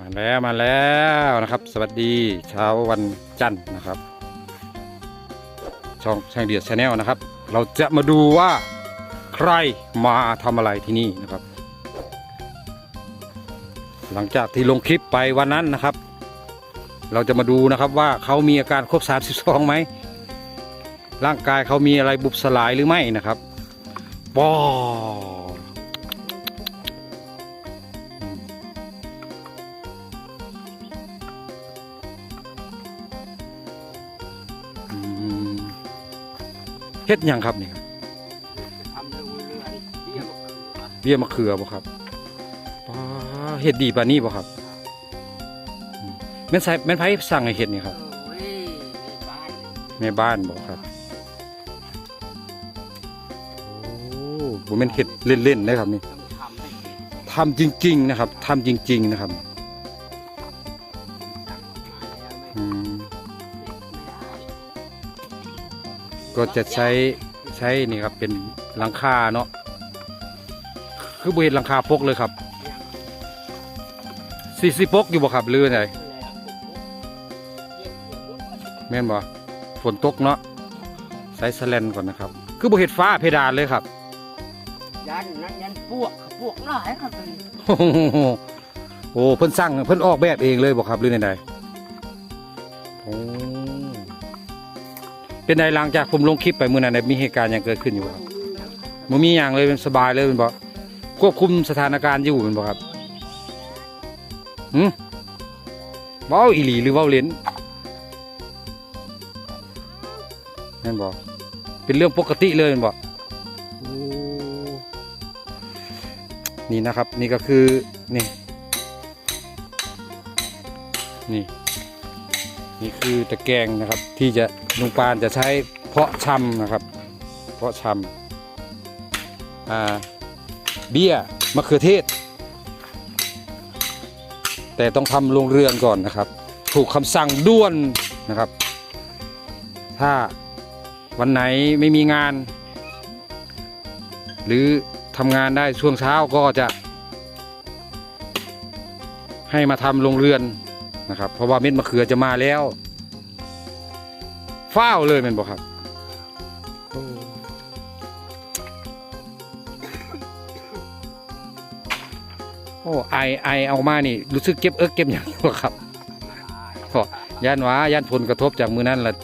มาแล้วมาแล้วนะครับ สวัสดีเช้าวันจันทร์นะครับ ช่องช่างเดียดชาแนลนะครับ เราจะมาดูว่าใครมาทำอะไรที่นี่นะครับ หลังจากที่ลงคลิปไปวันนั้นนะครับ เราจะมาดูนะครับว่าเขามีอาการครบ 32ไหมร่างกายเขามีอะไรบุบสลายหรือไม่นะครับปอ เฮ็ดหยังครับนี่ครับเบี้ยมะเขือบ่ครับป้าเฮ็ดดีปานนี้บ่ครับแม่นใส่แม่นไผสั่งให้เฮ็ดนี่ครับในบ้านแม่บ้านบ่ครับโอ้บ่แม่นเฮ็ดเล่นๆนะครับนี่ทำจริง ๆ นะครับทำจริง ๆ นะครับ ก็จะใช้ใช้นี่ครับเป็นหลังคาเนาะคือบ่เฮ็ดหลังคาปกเลยครับสิสิปกอยู่บ่ครับหรือไงนั่นแหละเย็บเย็บเย็บแม่นบ่ฝนตกเนาะใส่สแลนก่อนนะครับ คือบ่เฮ็ดฟ้าเพดานเลยครับยันนั้นยันพวกพวกหลายครับเลยโอ้โหโอ้เพิ่นสั่งเพิ่นออกแบบเองเลยบ่ครับหรือใดๆโอ้ เป็นไดหลังจากผมลงคลิปไปเมื้อนั้นได้มีเหตุการณ์ยังเกิดขึ้นอยู่ครับบ่มีหยังเลยเป็นสบายเลยเป็นบ่ควบคุมสถานการณ์อยู่เป็นบ่ครับหึเว้าอีหลีหรือเว้าเล่นแม่นบ่เป็นเรื่องปกติเลยแม่นบอ้นี่นะครับ นี่ก็คือนี่นี่ นี่คือตะแกรงนะครับที่จะลุงปานจะใช้เพาะชำนะครับ เพาะชำอ่าเบี้ยมะเขือเทศ แต่ต้องทำโรงเรือนก่อนนะครับ ถูกคำสั่งด่วนนะครับ ถ้าวันไหนไม่มีงาน หรือทำงานได้ช่วงเช้าก็จะ ให้มาทำโรงเรือน นะครับ เพราะว่าเม็ดมะเขือจะมาแล้วฟ้าวเลยแมันบอกครับโอ้ไอไอเอามานี่ รู้สึกเก็บเอิกเก็บอย่างอยู่ครับก็ย่านหว่าย่านผลกระทบจากมือนั้นละ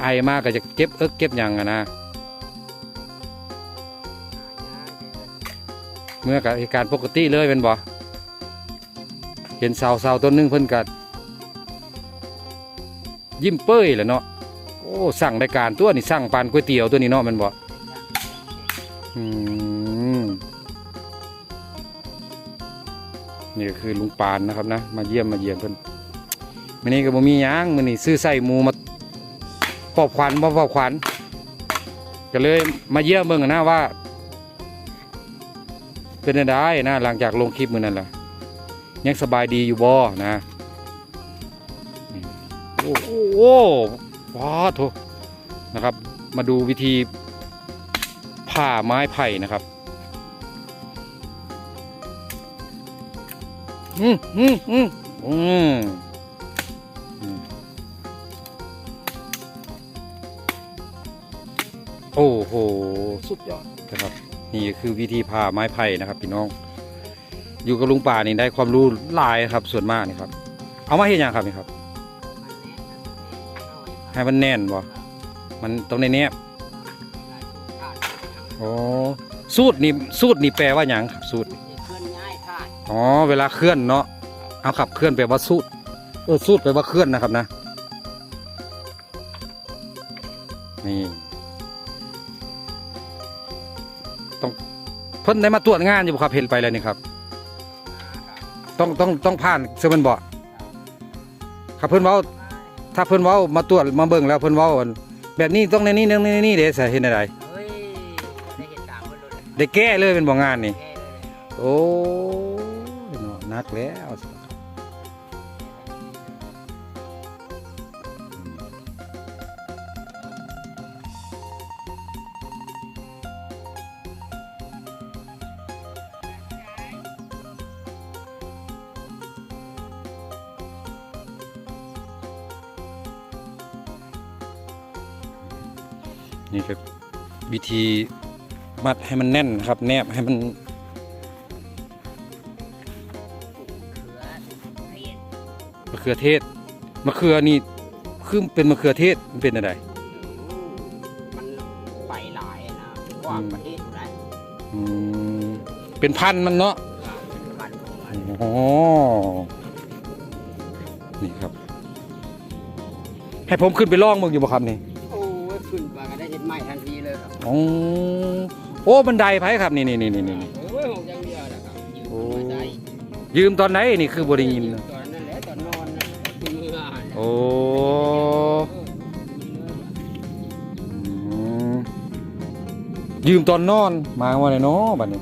ไอมากก็จะเก็บเอิกเก็บอย่างอะนะเมื่อกับเหตุการณ์ปกติเลยเป็นบ่เห็นเสาเสาต้นหนึงเพิ่นกัด ยิ้มเป้ยแหละเนาะโอ้สั่งรายการตัวนี่สั่งปานก๋วยเตี๋ยวตัวนี้เนาะมันบ่อืมนี่ก็คือลุงปานนะครับนะ มาเยี่ยมมาเยี่ยมเพิ่นมื้อนี้ก็บ่มีหยังมื้อนี้ซื้อไส้หมูมาปอบขวัญบ่ปอบขวัญก็เลยมาเยี่ยมเบิ่งนะว่า เป็นได้นะหลังจากลงคลิปมือนั่นแหละยังสบายดีอยู่บ่นะ โอ้โหว้าโถนะครับ มาดูวิธีผ่าไม้ไผ่นะครับอืมอืมอืมอืมอืมโอ้โห สุดยอดนะครับ นี่คือวิธีผ่าไม้ไผ่นะครับพี่น้อง อยู่กับลุงป่านี่ได้ความรู้หลายครับส่วนมากนี่ครับ เอามาเห็นยังครับนี่ครับ ให้มันแน่นบ่ มันต้องในแนบอ๋อสูตรนี่สูตรนี่แปลว่าหยังครับสูตรเคลื่อนย้ายธาตุอ๋อเวลาเคลื่อนเนาะเอาขับเคลื่อนแปลว่าสูตรเออสูตรแปลว่าเคลื่อนนะครับนะ นี่ต้องเพิ่นได้มาตรวจงานอยู่บ่ครับเห็นไปแล้วนี่ครับ ต้องต้องต้องผ่านเซเว่นบ่ครับเพิ่นเว้า ถ้าเพิ่นเว้ามาตรวจมาเบิ่งแล้วเพิ่นเว้าอันแบบนี้ต้องในนี้ในนี้ในนี้เด้สิเห็นอะไรเฮ้ยได้เห็นตามมาเลยได้แก้เลยเป็นบ่งานนี่แก้เลย โอ้ยเนาะนักแล้ว นี่คือวิธีมัดให้มันแน่นนะครับ แนบให้มันมะเขือเทศมะเขือนี่คือเป็นมะเขือเทศมันเป็นอะไรมันไปหลายอะนะกว้างประเทศได้อืมเป็นพันธุ์มันเนาะพันของมันอ๋อนี่ครับ ให้ผมขึ้นไปล่องมึงอยู่บ่ครับนี่โอ้ยขึ้นมาก็ได้เห็นไม้ทันทีเลยครับอ๋อโอ้บันไดไผครับนี่นี่นี่นี่นี่โอ้ยหกอย่างเดียวนะครับยืมโอ้มาได้ยืมตอนไหนนี่คือบริยินตอนนั้นแหละตอนนอนนะคุณเมื่อน่ะโอ้อืมยืมตอนนอนมาว่าไงเนาะบัดนี้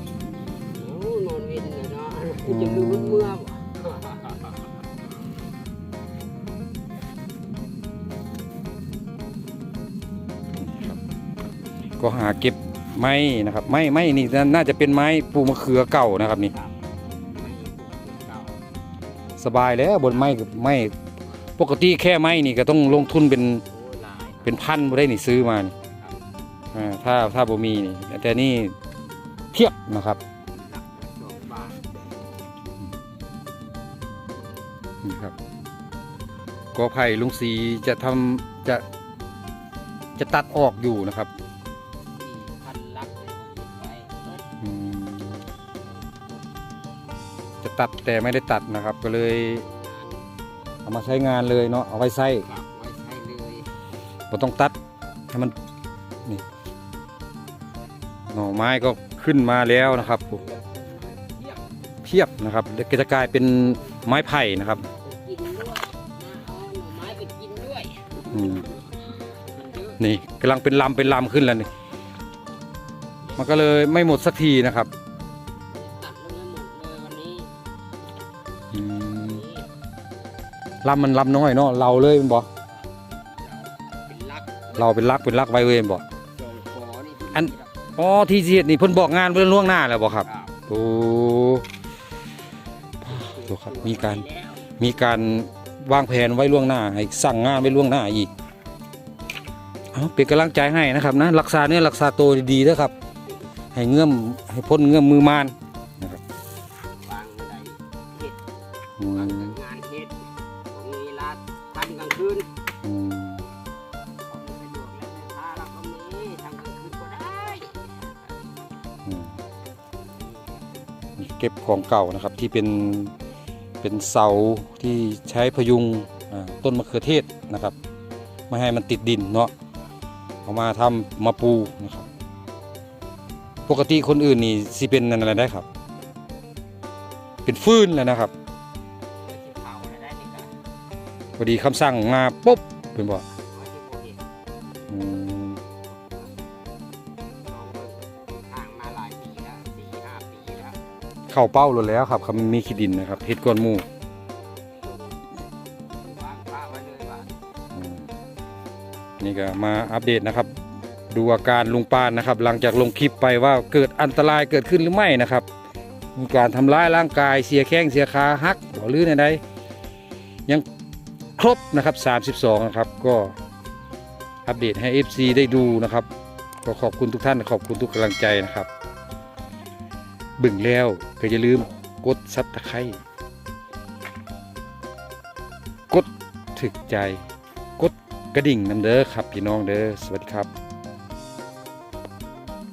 โอ้นอนวินเลยเนาะคุณจะลืมเมื่อ ก็หาเก็บไม้นะครับไม้ไม้นี่น่าจะเป็นไม้ปูมะเขือเก่านะครับนี่สบายแล้วบนไม้กับไม้ปกติแค่ไม้นี่ก็ต้องลงทุนเป็นเป็นพันบ่ได้นี่ซื้อมานี่อ่าถ้าถ้าบ่มีนี่แต่นี่เทียบนะครับนี่ครับกอไผ่ลุงสีจะทำจะจะตัดออกอยู่นะครับ ตัดแต่ไม่ได้ตัดนะครับ ก็เลยงานเอามาใช้งานเลยเนาะเอาไว้ใส่กลับไว้ใช้เลยบ่ต้องตัดให้มันนี่หน่อไม้ก็ขึ้นมาแล้วนะครับเทียบเพียบนะครับเดี๋ยวก็จะกลายเป็นไม้ไผ่นะครับไปกินด้วยนะเอาหน่อไม้ไปกินด้วยอืมมันเยอะนี่กำลังเป็นลำเป็นลำขึ้นแล้วนี่มันก็เลยไม่หมดสักทีนะครับ ลำมันลำน้อยเนาะเราเลยเป็นบ่เป็นลักเราเป็นลักเป็นลักไว้เว้นบ่สองฟอนี่อันอ๋อที่เสียดนี่เพิ่นบอกงานเพิ่นล่วงหน้าแล้วบ่ครับครับโอ้ดูครับมีการแล้วมีการวางแผนไว้ล่วงหน้าให้สั่งงานไว้ล่วงหน้าอีกเอาเป็นกำลังใจให้นะครับนะรักษาเนื้อรักษาตัวดีๆนะครับ ให้เงื่อมให้พ้นเงื่อมมือมาน คืนสะดวกแล้วแม่ค้าเราก็มีทำกลางคืนก็ได้อืมเก็บของเก่านะครับที่เป็นเป็นเสาที่ใช้พยุงอ่าต้นมะเขือเทศนะครับ ไม่ให้มันติดดินเนาะเอามาทำมาปูนะครับ ปกติคนอื่นนี่สิเป็นอะไรได้ครับ เป็นฟืนแล้วนะครับ อดีคำสั่งมาปุ๊บเป็นบ่เห็ดอืมลองเบิ่งห่างมาหลายปีแล้วสี่ห้าปีแล้ว เข้าเป้าแล้วครับคำมีขี้ดินนะครับเฮ็ดก้อนหมูวางป้าไว้เลยว่าอืมนี่ก็มาอัปเดตนะครับ ดูอาการลุงปานนะครับ หลังจากลงคลิปไปว่าเกิดอันตรายเกิดขึ้นหรือไม่นะครับ มีการทำร้ายร่างกายเสียแข้งเสียขาหักหรือในใดยัง ครบนะครับ 32 นะครับ ก็อัปเดตให้ FC ได้ดูนะครับ ก็ขอบคุณทุกท่านขอบคุณทุกกำลังใจนะครับ บึ่งแล้วก็อย่าลืมกดซับตะไคร้กดถึกใจ กดกระดิ่งน้ำเด้อครับพี่น้องเด้อสวัสดีครับ